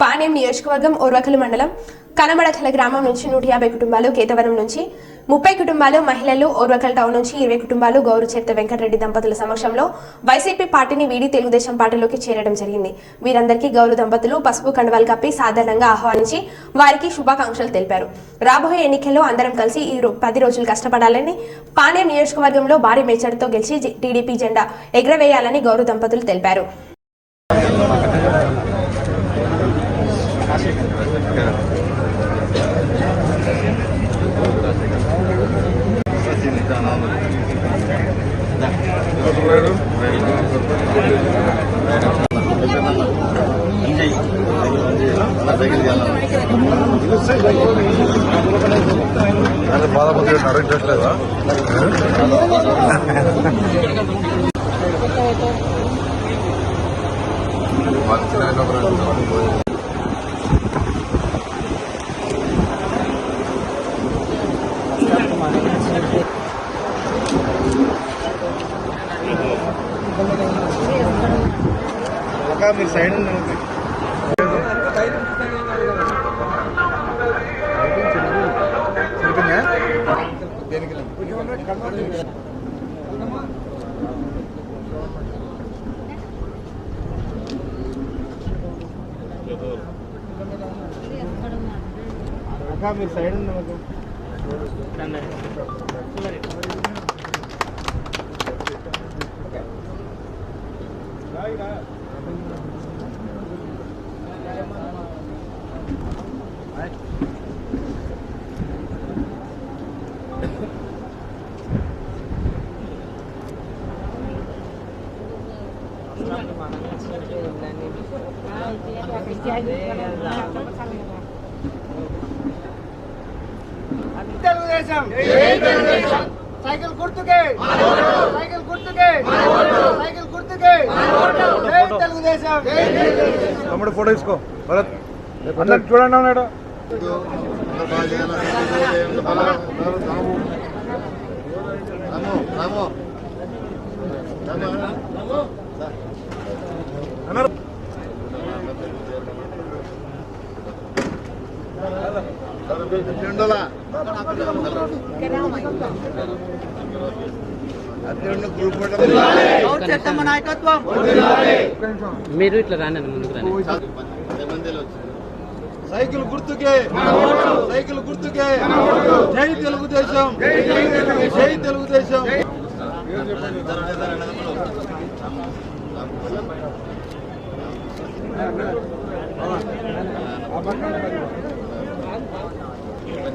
పాణ్యం నియోజకవర్గం ఓర్వకలు మండలం కనమడకల గ్రామం నుంచి నూట యాభై కుటుంబాలు కేతవరం నుంచి ముప్పై కుటుంబాలు మహిళలు ఓర్వకల్ టౌన్ నుంచి ఇరవై కుటుంబాలు గౌరుచేత వెంకటరెడ్డి దంపతుల సమక్షంలో వైసీపీ పార్టీని వీడి తెలుగుదేశం పార్టీలోకి చేరడం జరిగింది. వీరందరికీ గౌరు దంపతులు పసుపు కండువాలు కప్పి సాధారణంగా ఆహ్వానించి వారికి శుభాకాంక్షలు తెలిపారు. రాబోయే ఎన్నికల్లో అందరం కలిసి ఈ పది రోజులు కష్టపడాలని పాణ్యం నియోజకవర్గంలో భారీ మెచ్చడితో గెలిచి టీడీపీ జెండా ఎగురవేయాలని గౌరు దంపతులు తెలిపారు. అంటే బాధపడి అరెస్ట్ చేయట్లేదా మాకు చిన్న ఆయన మీరు సైడ్ ఉండండి అక్క మీరు సైడ్ ఉండండి ఒక తెలుగుదేశం సైకిల్ గుర్తుకే సైకిల్ గుర్తుకే సైకిల్ గుర్తుకే జై తెలుగుదేశం తమ్ముడు ఫోటో తీసుకో. భరత్ అందరు చూడండి ఉన్నాడు అన్నారు నాయకత్వం మీరు ఇట్లా రాండి ముందుకు రాండి. సైకిల్ గుర్తుకే. సైకిల్ గుర్తుకే. జై తెలుగుదేశం. జై తెలుగుదేశం. గౌరీ చంద్రమ్మ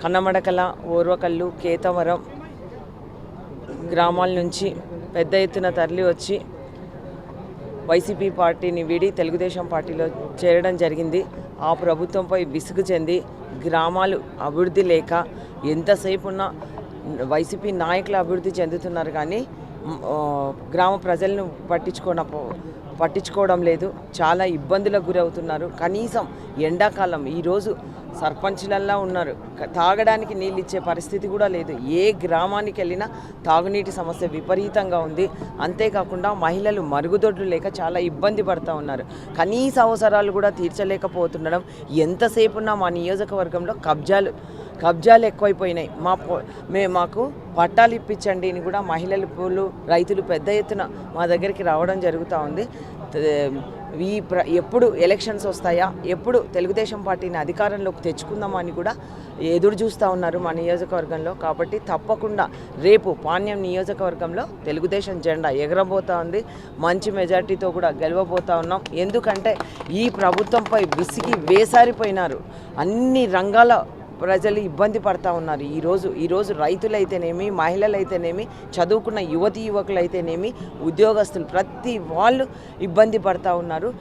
కన్నమడకల ఓర్వకల్లు కేతవరం గ్రామాల నుంచి పెద్ద ఎత్తున తరలి వచ్చి వైసీపీ పార్టీని వీడి తెలుగుదేశం పార్టీలో చేరడం జరిగింది. ఆ ప్రభుత్వంపై విసుగు చెంది గ్రామాలు అభివృద్ధి లేక ఎంతసేపు ఉన్న వైసీపీ నాయకులు అభివృద్ధి చెందుతున్నారు కానీ గ్రామ ప్రజలను పట్టించుకోన పట్టించుకోవడం లేదు. చాలా ఇబ్బందులకు గురవుతున్నారు. కనీసం ఎండాకాలం ఈరోజు సర్పంచ్లల్లా ఉన్నారు. తాగడానికి నీళ్ళు ఇచ్చే పరిస్థితి కూడా లేదు. ఏ గ్రామానికి వెళ్ళినా తాగునీటి సమస్య విపరీతంగా ఉంది. అంతేకాకుండా మహిళలు మరుగుదొడ్లు లేక చాలా ఇబ్బంది పడుతూ ఉన్నారు. కనీస అవసరాలు కూడా తీర్చలేకపోతుండడం ఎంతసేపున్నా మా నియోజకవర్గంలో కబ్జాలు కబ్జాలు ఎక్కువైపోయినాయి. మా మే మాకు పట్టాలు ఇప్పించండి అని కూడా మహిళలు పూలు రైతులు పెద్ద ఎత్తున మా దగ్గరికి రావడం జరుగుతూ ఉంది. ఈ ప్ర ఎప్పుడు ఎలక్షన్స్ వస్తాయా? ఎప్పుడు తెలుగుదేశం పార్టీని అధికారంలోకి తెచ్చుకుందామని కూడా ఎదురు చూస్తూ ఉన్నారు మా నియోజకవర్గంలో. కాబట్టి తప్పకుండా రేపు పాణ్యం నియోజకవర్గంలో తెలుగుదేశం జెండా ఎగరబోతా ఉంది. మంచి మెజార్టీతో కూడా గెలవబోతా ఉన్నాం. ఎందుకంటే ఈ ప్రభుత్వంపై విసిగి వేసారిపోయినారు. అన్ని రంగాల ప్రజలు ఇబ్బంది పడతా ఉన్నారు. ఈరోజు ఈరోజు రైతులైతేనేమి మహిళలైతేనేమి చదువుకున్న యువతి యువకులైతేనేమి ఉద్యోగస్తులు ప్రతి వాళ్ళు ఇబ్బంది పడతా ఉన్నారు.